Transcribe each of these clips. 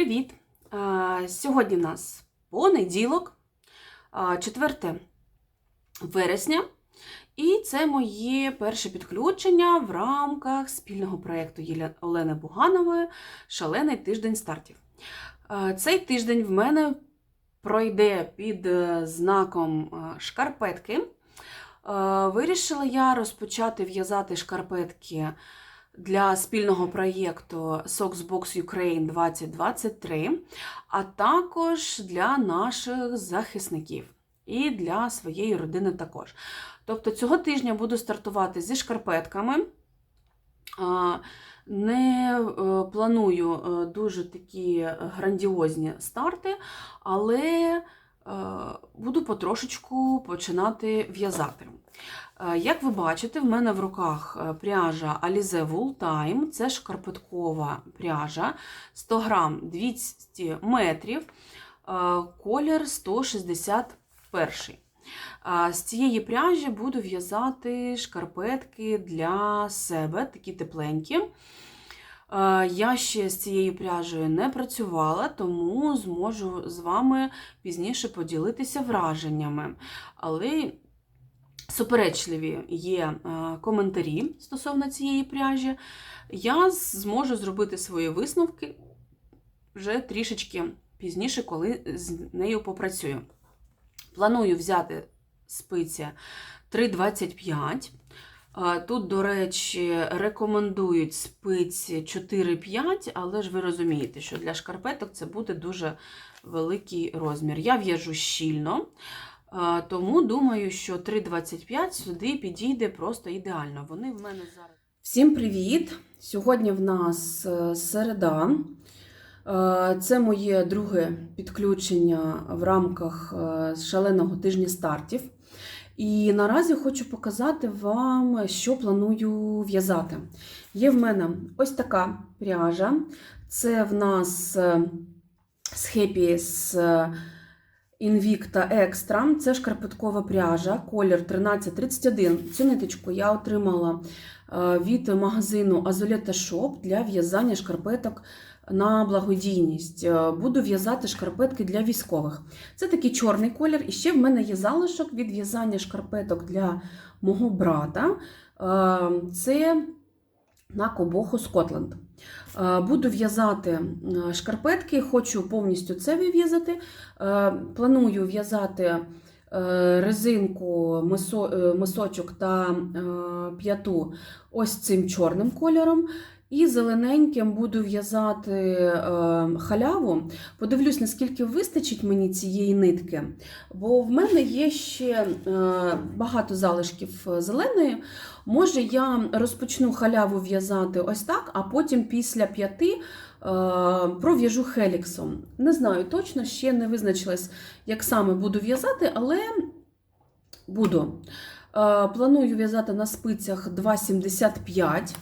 Привіт! Сьогодні в нас понеділок, 4 вересня, і це моє перше підключення в рамках спільного проєкту Олени Буганової Шалений тиждень стартів. Цей тиждень в мене пройде під е, знаком е, шкарпетки. Вирішила я розпочати в'язати шкарпетки для спільного проєкту Socksbox Ukraine 2023, а також для наших захисників і для своєї родини також. Тобто цього тижня буду стартувати зі шкарпетками. Не е, планую е, дуже такі грандіозні старти, але е, буду потрошечку починати в'язати. Е, Як ви бачите, в мене в руках е, пряжа Alize Wool Time, це шкарпеткова пряжа 100 грам 200 метрів, е, колір 161. А З цієї пряжі буду в'язати шкарпетки для себе, такі тепленькі. Я ще з цією пряжею не працювала, тому зможу з вами пізніше поділитися враженнями. Але суперечливі є е, коментарі стосовно цієї пряжі. Я зможу зробити свої висновки вже трішечки пізніше, коли з нею попрацюю. Планую взяти спиці 3,25. Е, Тут, до речі, рекомендують спиці 4,5, але ж ви розумієте, що для шкарпеток це буде дуже великий розмір. Я в'яжу щільно, тому думаю, що 3,25 сюди підійде просто ідеально. Вони в мене зараз. Всім привіт! Сьогодні в нас е, середа. Е, Це моє друге підключення в рамках е, шаленого тижня стартів. І наразі хочу показати вам, що планую в'язати. Є в мене ось така пряжа. Це в нас е, з Invicta Extra. Це шкарпеткова пряжа, колір 1331. Цю ниточку я отримала е, від магазину Azoleta Shop для в'язання шкарпеток на благодійність. Е, Буду в'язати шкарпетки для військових. Це такий чорний колір. І ще в мене є залишок від в'язання шкарпеток для мого брата. Е, Це на Кобоху Скотланд. Е, Буду в'язати шкарпетки, хочу повністю це вив'язати. Е, Планую в'язати е, резинку, мисочок та п'яту ось цим чорним кольором. І зелененьким буду в'язати е, халяву. Подивлюсь, наскільки вистачить мені цієї нитки. Бо в мене є ще е, багато залишків зеленої. Може, я розпочну халяву в'язати ось так, а потім після п'яти е, пров'яжу хеліксом. Не знаю точно, ще не визначилась, як саме буду в'язати, але буду. Планую в'язати на спицях 2,75.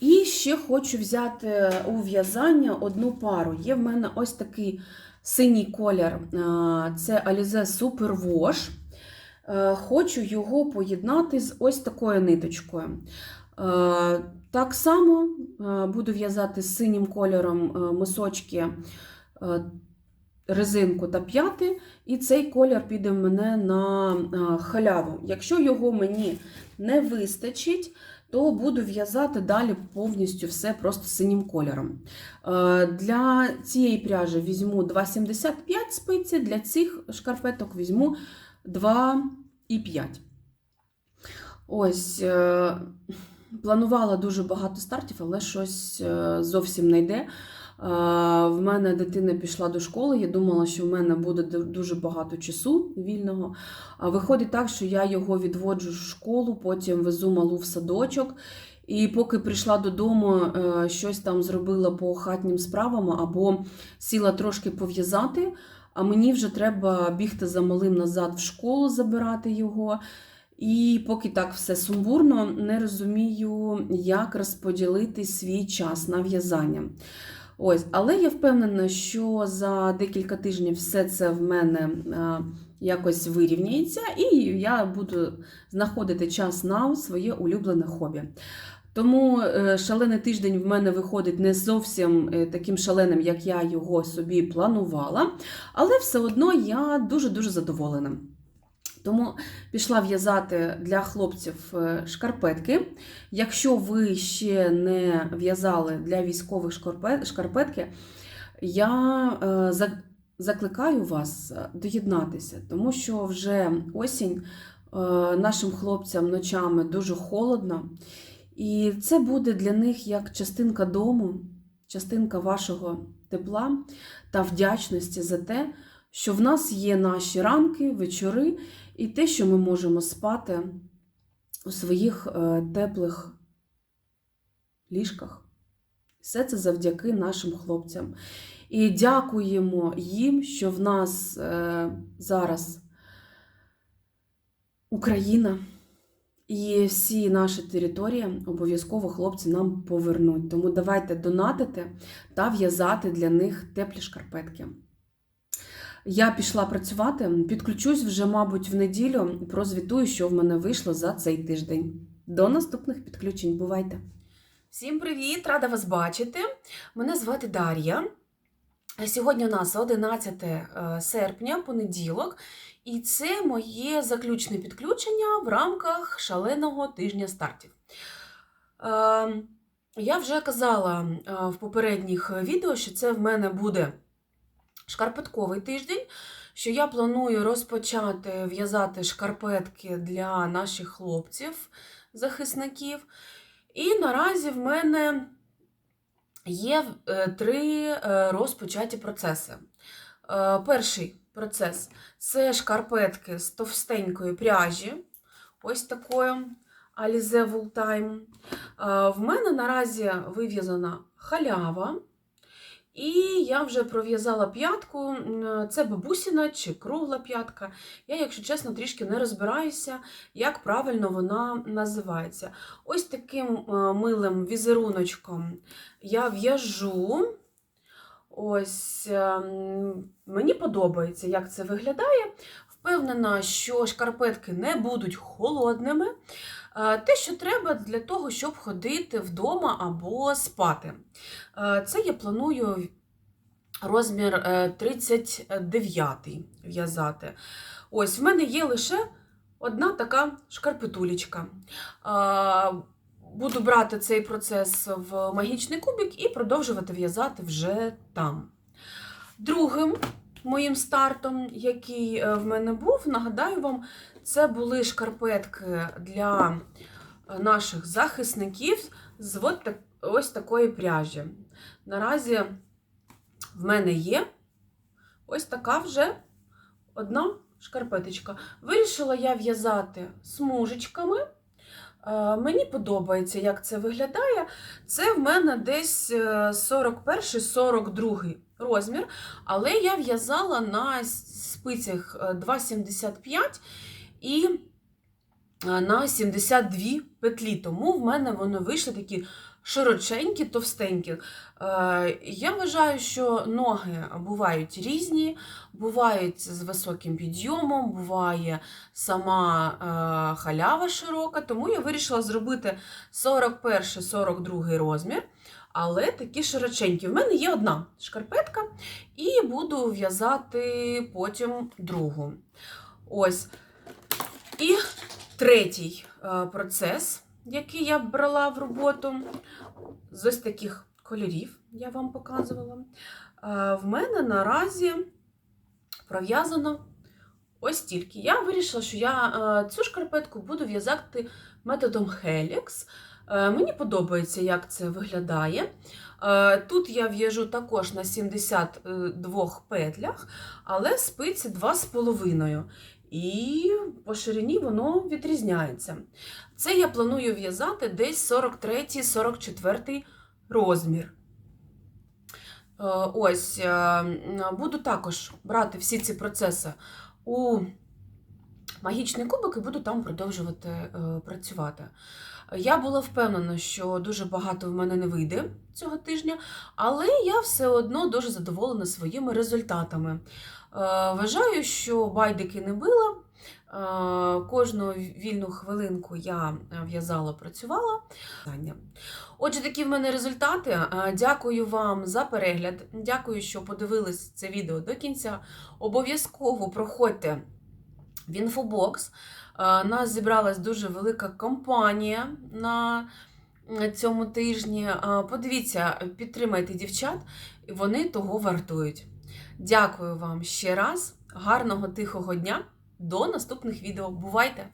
І ще хочу взяти у в'язання одну пару. Є в мене ось такий синій колір, е, це Alize Super Wash. Е, Хочу його поєднати з ось такою ниточкою. Е, Так само буду в'язати з синім кольором мисочки, резинку та п'яти, і цей колір піде в мене на халяву. Якщо його мені не вистачить, то буду в'язати далі повністю все просто синім кольором. Е, Для цієї пряжі візьму 2,75 спиці, для цих шкарпеток візьму 2,5. Ось, е, планувала дуже багато стартів, але щось е, зовсім не йде. Е, В мене дитина пішла до школи, я думала, що в мене буде дуже багато часу вільного. Виходить так, що я його відводжу в школу, потім везу малу в садочок. І поки прийшла додому, е, щось там зробила по хатнім справам або сіла трошки пов'язати, а мені вже треба бігти за малим назад в школу, забирати його. І поки так все сумбурно, не розумію, як розподілити свій час на в'язання. Ось, але я впевнена, що за декілька тижнів все це в мене е, якось вирівняється, і я буду знаходити час на своє улюблене хобі. Тому е, шалений тиждень в мене виходить не зовсім е, таким шаленим, як я його собі планувала, але все одно я дуже-дуже задоволена. Тому пішла в'язати для хлопців е, шкарпетки. Якщо ви ще не в'язали для військових шкарпе- шкарпетки, я е, закликаю вас е, доєднатися, тому що вже осінь нашим хлопцям ночами дуже холодно. І це буде для них як частинка дому, частинка вашого тепла та вдячності за те, що в нас є наші ранки, вечори і те, що ми можемо спати у своїх е, теплих ліжках. Все це завдяки нашим хлопцям. І дякуємо їм, що в нас е, зараз Україна. І всі наші території обов'язково хлопці нам повернуть. Тому давайте донатити та в'язати для них теплі шкарпетки. Я пішла працювати, підключусь вже, мабуть, в неділю, прозвітую, що в мене вийшло за цей тиждень. До наступних підключень. Бувайте! Всім привіт! Рада вас бачити. Мене звати Дар'я. Сьогодні у нас 11 е, серпня, понеділок, і це моє заключне підключення в рамках шаленого тижня стартів. Е, Я вже казала е, в попередніх відео, що це в мене буде шкарпетковий тиждень, що я планую розпочати в'язати шкарпетки для наших хлопців, захисників. І наразі в мене є е, три е, розпочаті процеси. Е, Перший процес це шкарпетки з товстенької пряжі, ось такої Alize Wool В мене наразі вив'язана халява. І я вже пров'язала п'ятку. Це бабусіна чи кругла п'ятка. Я, якщо чесно, трішки не розбираюся, як правильно вона називається. Ось таким е, милим візеруночком я в'яжу. Ось ем, мені подобається, як це виглядає. Впевнена, що шкарпетки не будуть холодними. Е, Те, що треба для того, щоб ходити вдома або спати. Е, Це я планую розмір е, 39 в'язати. Ось, в мене є лише одна така шкарпетулечка. Е, Буду брати цей процес в магічний кубик і продовжувати в'язати вже там. Другим моїм стартом, який е, в мене був, нагадаю вам, це були шкарпетки для е, наших захисників з от ось такої пряжі. Наразі в мене є ось така вже одна шкарпеточка. Вирішила я в'язати смужечками. Е, Мені подобається, як це виглядає. Це в мене десь е, 41-42 розмір, але я в'язала на спицях е, 2,75 і е, на 72 петлі, тому в мене вони вийшли такі широченькі, товстенькі. Е, Я вважаю, що ноги бувають різні, бувають з високим підйомом, буває сама е, халява широка, тому я вирішила зробити 41-42 розмір, але такі широченькі. В мене є одна шкарпетка, і буду в'язати потім другу. Ось. І третій е, процес, який я брала в роботу, з ось таких кольорів, я вам показувала. Е, В мене наразі пров'язано ось тільки. Я вирішила, що я е, цю шкарпетку буду в'язати методом Helix. Мені подобається, як це виглядає. Тут я в'яжу також на 72 петлях, але спиці 2,5. І по ширині воно відрізняється. Це я планую в'язати десь 43-44 розмір. Е, Ось, е, буду також брати всі ці процеси у магічний кубик і буду там продовжувати е, працювати. Я була впевнена, що дуже багато в мене не вийде цього тижня, але я все одно дуже задоволена своїми результатами. Е, Вважаю, що байдики не била. Кожну вільну хвилинку я е, в'язала, працювала. Отже, такі в мене результати. Е, Дякую вам за перегляд. Дякую, що подивились це відео до кінця. Обов'язково проходьте в інфобокс. Е, Нас зібралась дуже велика компанія на цьому тижні. Е, Подивіться, підтримайте дівчат, вони того вартують. Дякую вам ще раз. Гарного тихого дня. До наступних відео. Бувайте!